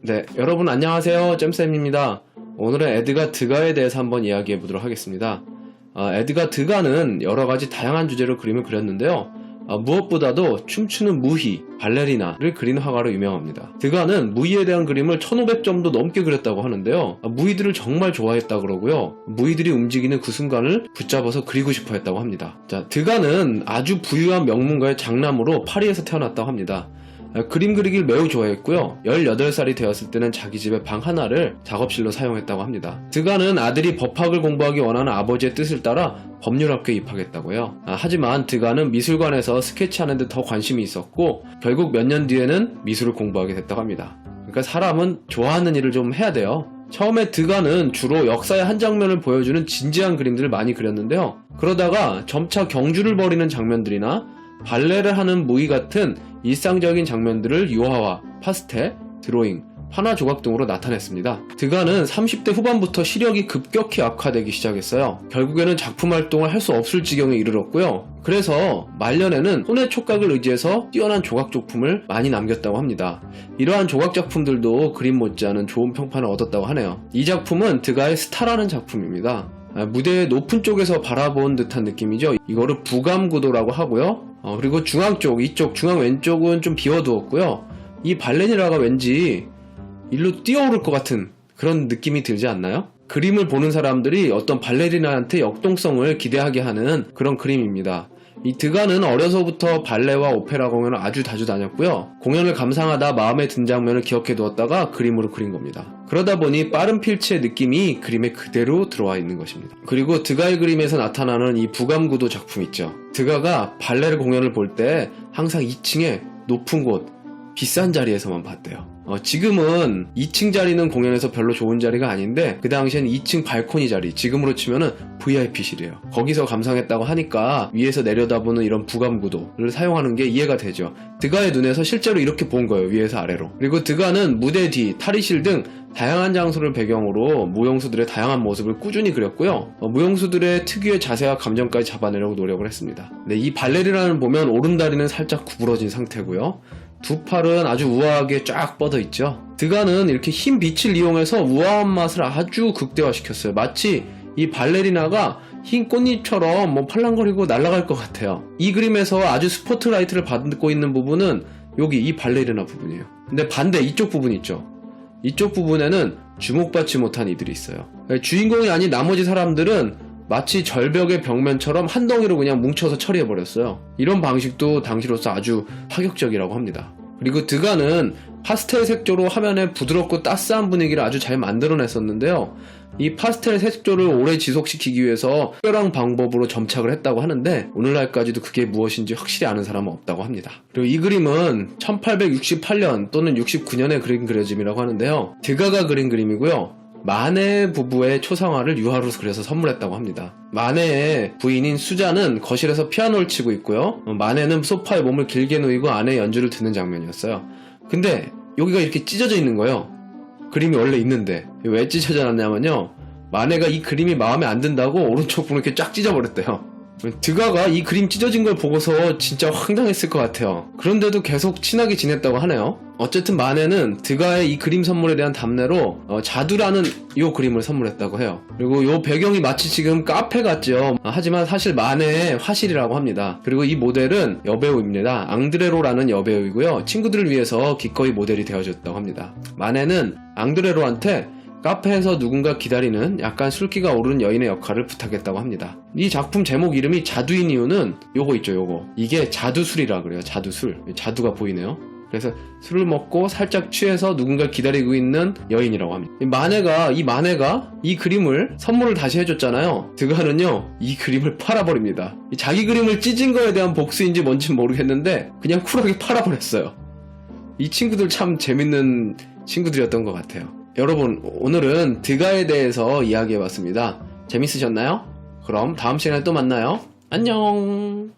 네, 여러분 안녕하세요. 잼쌤입니다. 오늘은 에드가 드가에 대해서 한번 이야기해 보도록 하겠습니다. 아, 에드가 드가는 여러 가지 다양한 주제로 그림을 그렸는데요. 아, 무엇보다도 춤추는 무희, 발레리나를 그린 화가로 유명합니다. 드가는 무희에 대한 그림을 1500점도 넘게 그렸다고 하는데요. 아, 무희들을 정말 좋아했다 그러고요. 무희들이 움직이는 그 순간을 붙잡아서 그리고 싶어 했다고 합니다. 자, 드가는 아주 부유한 명문가의 장남으로 파리에서 태어났다고 합니다. 아, 그림 그리기를 매우 좋아했고요. 18살이 되었을 때는 자기 집의 방 하나를 작업실로 사용했다고 합니다. 드가는 아들이 법학을 공부하기 원하는 아버지의 뜻을 따라 법률학교에 입학했다고요. 아, 하지만 드가는 미술관에서 스케치하는 데 더 관심이 있었고 결국 몇 년 뒤에는 미술을 공부하게 됐다고 합니다. 그러니까 사람은 좋아하는 일을 좀 해야 돼요. 처음에 드가는 주로 역사의 한 장면을 보여주는 진지한 그림들을 많이 그렸는데요. 그러다가 점차 경주를 벌이는 장면들이나 발레를 하는 무의 같은 일상적인 장면들을 유화와 파스텔, 드로잉, 판화 조각 등으로 나타냈습니다. 드가는 30대 후반부터 시력이 급격히 악화되기 시작했어요. 결국에는 작품 활동을 할 수 없을 지경에 이르렀고요. 그래서 말년에는 손의 촉각을 의지해서 뛰어난 조각 작품을 많이 남겼다고 합니다. 이러한 조각 작품들도 그림 못지않은 좋은 평판을 얻었다고 하네요. 이 작품은 드가의 스타라는 작품입니다. 아, 무대의 높은 쪽에서 바라본 듯한 느낌이죠. 이거를 부감 구도라고 하고요. 어, 그리고 중앙 쪽, 이쪽, 중앙 왼쪽은 좀 비워두었고요. 이 발레니라가 왠지 일로 뛰어오를 것 같은 그런 느낌이 들지 않나요? 그림을 보는 사람들이 어떤 발레리나한테 역동성을 기대하게 하는 그런 그림입니다. 이 드가는 어려서부터 발레와 오페라 공연을 아주 자주 다녔고요. 공연을 감상하다 마음에 든 장면을 기억해 두었다가 그림으로 그린 겁니다. 그러다 보니 빠른 필치의 느낌이 그림에 그대로 들어와 있는 것입니다. 그리고 드가의 그림에서 나타나는 이 부감구도 작품 있죠. 드가가 발레를 공연을 볼 때 항상 2층에 높은 곳, 비싼 자리에서만 봤대요. 어, 지금은 2층 자리는 공연에서 별로 좋은 자리가 아닌데 그 당시에는 2층 발코니 자리 지금으로 치면은 VIP실이에요. 거기서 감상했다고 하니까 위에서 내려다보는 이런 부감 구도를 사용하는 게 이해가 되죠. 드가의 눈에서 실제로 이렇게 본 거예요. 위에서 아래로. 그리고 드가는 무대 뒤, 탈의실 등 다양한 장소를 배경으로 무용수들의 다양한 모습을 꾸준히 그렸고요. 어, 무용수들의 특유의 자세와 감정까지 잡아내려고 노력을 했습니다. 네, 이 발레리나를 보면 오른다리는 살짝 구부러진 상태고요. 두 팔은 아주 우아하게 쫙 뻗어 있죠. 드가는 이렇게 흰 빛을 이용해서 우아한 맛을 아주 극대화시켰어요. 마치 이 발레리나가 흰 꽃잎처럼 뭐 팔랑거리고 날아갈 것 같아요. 이 그림에서 아주 스포트라이트를 받고 있는 부분은 여기 이 발레리나 부분이에요. 근데 반대 이쪽 부분 있죠. 이쪽 부분에는 주목받지 못한 이들이 있어요. 주인공이 아닌 나머지 사람들은 마치 절벽의 벽면처럼 한 덩이로 그냥 뭉쳐서 처리해버렸어요. 이런 방식도 당시로서 아주 파격적이라고 합니다. 그리고 드가는 파스텔 색조로 화면에 부드럽고 따스한 분위기를 아주 잘 만들어냈었는데요. 이 파스텔 색조를 오래 지속시키기 위해서 특별한 방법으로 점착을 했다고 하는데 오늘날까지도 그게 무엇인지 확실히 아는 사람은 없다고 합니다. 그리고 이 그림은 1868년 또는 69년에 그린 그려짐이라고 하는데요. 드가가 그린 그림이고요. 마네 부부의 초상화를 유화로 그려서 선물했다고 합니다. 마네의 부인인 수자는 거실에서 피아노를 치고 있고요. 어, 마네는 소파에 몸을 길게 누이고 아내의 연주를 듣는 장면이었어요. 근데 여기가 이렇게 찢어져 있는 거예요. 그림이 원래 있는데 왜 찢어져 놨냐면요. 마네가 이 그림이 마음에 안 든다고 오른쪽 부분 이렇게 쫙 찢어버렸대요. 드가가 이 그림 찢어진 걸 보고서 진짜 황당했을 것 같아요. 그런데도 계속 친하게 지냈다고 하네요. 어쨌든 마네는 드가의 이 그림 선물에 대한 답례로 어, 자두라는 이 그림을 선물했다고 해요. 그리고 이 배경이 마치 지금 카페 같죠. 아, 하지만 사실 마네의 화실이라고 합니다. 그리고 이 모델은 여배우입니다. 앙드레로라는 여배우이고요. 친구들을 위해서 기꺼이 모델이 되어줬다고 합니다. 마네는 앙드레로한테 카페에서 누군가 기다리는 약간 술기가 오르는 여인의 역할을 부탁했다고 합니다. 이 작품 제목 이름이 자두인 이유는 요거 있죠, 요거. 이게 자두술이라 그래요, 자두술. 자두가 보이네요. 그래서 술을 먹고 살짝 취해서 누군가 기다리고 있는 여인이라고 합니다. 이 마네가, 이 마네가 이 그림을 선물을 다시 해줬잖아요. 드가는요, 이 그림을 팔아버립니다. 이 자기 그림을 찢은 거에 대한 복수인지 뭔지 모르겠는데, 그냥 쿨하게 팔아버렸어요. 이 친구들 참 재밌는 친구들이었던 것 같아요. 여러분, 오늘은 드가에 대해서 이야기해봤습니다. 재밌으셨나요? 그럼 다음 시간에 또 만나요. 안녕!